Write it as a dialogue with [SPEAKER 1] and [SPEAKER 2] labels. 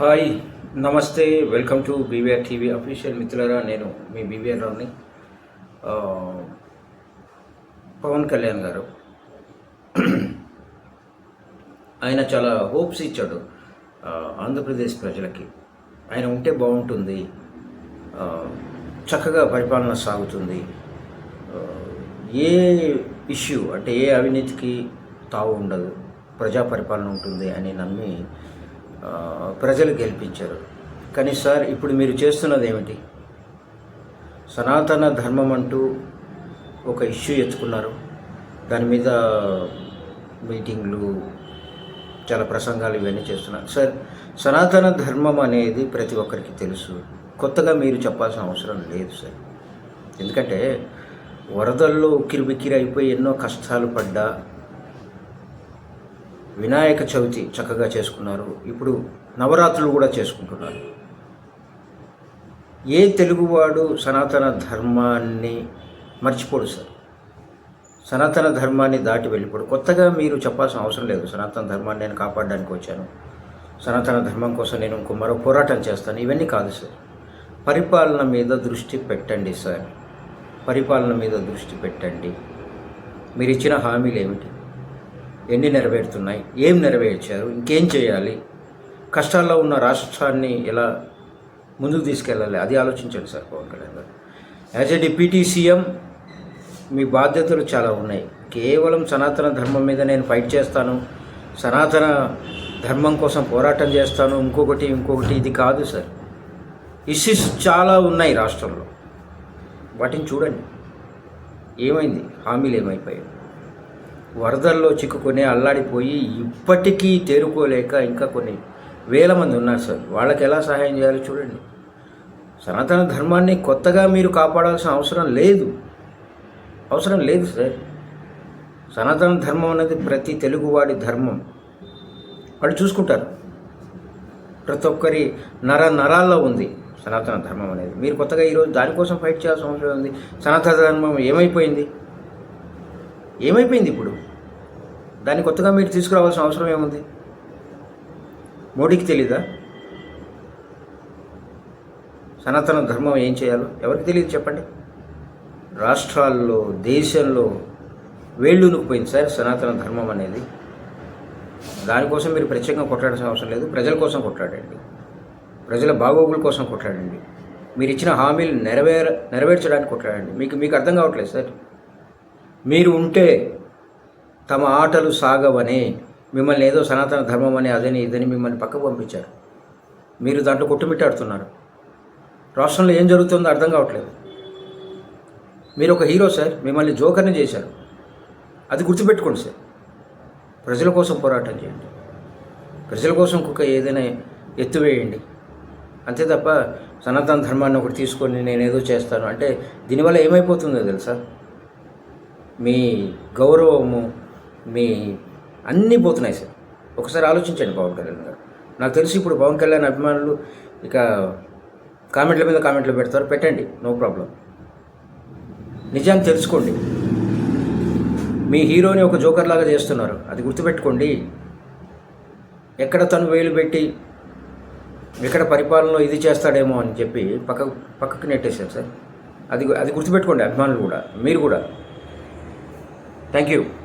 [SPEAKER 1] Hi namaste welcome to BVR TV official మిత్రులరా నేను మీ బీవీఆర్ రావుని పవన్ కళ్యాణ్ గారు. ఆయన చాలా హోప్స్ ఇచ్చాడు ఆంధ్రప్రదేశ్ ప్రజలకి. ఆయన ఉంటే బాగుంటుంది చక్కగా పరిపాలన సాగుతుంది. ఏ ఇష్యూ అంటే ఏ అవినీతికి తావు ఉండదు ప్రజా పరిపాలన ఉంటుంది అని నమ్మి ప్రజలు గెలిపించారు. కానీ సార్ ఇప్పుడు మీరు చేస్తున్నది ఏమిటి? సనాతన ధర్మం అంటూ ఒక ఇష్యూ ఎత్తుకున్నారు. దాని మీద మీటింగ్లు చాలా ప్రసంగాలు ఇవన్నీ చేస్తున్నారు. సార్ సనాతన ధర్మం అనేది ప్రతి ఒక్కరికి తెలుసు. కొత్తగా మీరు చెప్పాల్సిన అవసరం లేదు సార్. ఎందుకంటే వరదల్లో ఉక్కిరి బిక్కిరి అయిపోయి ఎన్నో కష్టాలు పడ్డా వినాయక చవితి చక్కగా చేసుకున్నారు. ఇప్పుడు నవరాత్రులు కూడా చేసుకుంటున్నారు. ఏ తెలుగువాడు సనాతన ధర్మాన్ని మర్చిపోడు సార్. సనాతన ధర్మాన్ని దాటి వెళ్ళిపోడు. కొత్తగా మీరు చెప్పాల్సిన అవసరం లేదు. సనాతన ధర్మాన్ని నేను కాపాడడానికి వచ్చాను. సనాతన ధర్మం కోసం నేను ఇంకో మరో పోరాటం చేస్తాను. ఇవన్నీ కాదు సార్. పరిపాలన మీద దృష్టి పెట్టండి సార్. పరిపాలన మీద దృష్టి పెట్టండి. మీరు ఇచ్చిన హామీలు ఏమిటి? ఎన్ని నెరవేరుతున్నాయి? ఏం నెరవేర్చారు? ఇంకేం చేయాలి? కష్టాల్లో ఉన్న రాష్ట్రాన్ని ఎలా ముందుకు తీసుకెళ్ళాలి? అది ఆలోచించండి sir Pawan Kalyan garu. As a deputy CM మీ బాధ్యతలు చాలా ఉన్నాయి. కేవలం సనాతన ధర్మం మీద నేను ఫైట్ చేస్తాను. సనాతన ధర్మం కోసం పోరాటం చేస్తాను. ఇంకొకటి ఇంకొకటి ఇది కాదు సార్. ఇష్యూస్ చాలా ఉన్నాయి రాష్ట్రంలో. వాటిని చూడండి. ఏమైంది? హామీలు ఏమైపోయాయి? వరదల్లో చిక్కుకొని అల్లాడిపోయి ఇప్పటికీ తేరుకోలేక ఇంకా కొన్ని వేల మంది ఉన్నారు సార్. వాళ్ళకి ఎలా సహాయం చేయాలో చూడండి. సనాతన ధర్మాన్ని కొత్తగా మీరు కాపాడాల్సిన అవసరం లేదు. అవసరం లేదు సార్. సనాతన ధర్మం అనేది ప్రతి తెలుగువాడి ధర్మం. వాళ్ళు చూసుకుంటారు. ప్రతి ఒక్కరి నర నరాల్లో ఉంది సనాతన ధర్మం అనేది. మీరు కొత్తగా ఈరోజు దానికోసం ఫైట్ చేయాల్సిన అవసరం ఉంది. సనాతన ధర్మం ఏమైపోయింది? ఏమైపోయింది ఇప్పుడు? దాన్ని కొత్తగా మీరు తీసుకురావాల్సిన అవసరం ఏముంది? మోడీకి తెలీదా? సనాతన ధర్మం ఏం చేయాలో? ఎవరికి తెలియదు చెప్పండి. రాష్ట్రాల్లో దేశంలో వేళ్ళునుకుపోయింది సార్ సనాతన ధర్మం అనేది. దానికోసం మీరు ప్రత్యేకంగా కొట్లాడాల్సిన అవసరం లేదు. ప్రజల కోసం కొట్లాడండి. ప్రజల బాగోగుల కోసం కొట్లాడండి. మీరు ఇచ్చిన హామీలు నెరవేర నెరవేర్చడానికి కొట్లాడండి. మీకు మీకు అర్థం కావట్లేదు సార్. మీరు ఉంటే తమ ఆటలు సాగవని మిమ్మల్ని ఏదో సనాతన ధర్మం అని అదని ఇదని మిమ్మల్ని పక్కకు పంపించారు. మీరు దాంట్లో కొట్టుమిట్టాడుతున్నారు. రాష్ట్రంలో ఏం జరుగుతుందో అర్థం కావట్లేదు. మీరు ఒక హీరో సార్ మిమ్మల్ని జోకర్ని చేశారు. అది గుర్తుపెట్టుకోండి సార్. ప్రజల కోసం పోరాటం చేయండి. ప్రజల కోసం కుక్క ఏదైనా ఎత్తువేయండి అంతే తప్ప సనాతన ధర్మాన్ని ఒకటి తీసుకొని నేను ఏదో చేస్తాను. అంటే దీనివల్ల ఏమైపోతుందో తెలుసా? మీ గౌరవము మీ అన్నీ పోతున్నాయి సార్. ఒకసారి ఆలోచించండి పవన్ కళ్యాణ్ గారు. నాకు తెలిసి ఇప్పుడు పవన్ కళ్యాణ్ అభిమానులు ఇక కామెంట్ల మీద కామెంట్లు పెడతారు పెట్టండి నో ప్రాబ్లం. నిజాన్ని తెలుసుకోండి. మీ హీరోని ఒక జోకర్ లాగా చేస్తున్నారు అది గుర్తుపెట్టుకోండి. ఎక్కడ తను వేలు పెట్టి ఎక్కడ పరిపాలనలో ఇది చేస్తాడేమో అని చెప్పి పక్క పక్కకు నెట్టేశారు సార్. అది అది గుర్తుపెట్టుకోండి అభిమానులు కూడా మీరు కూడా. Thank you.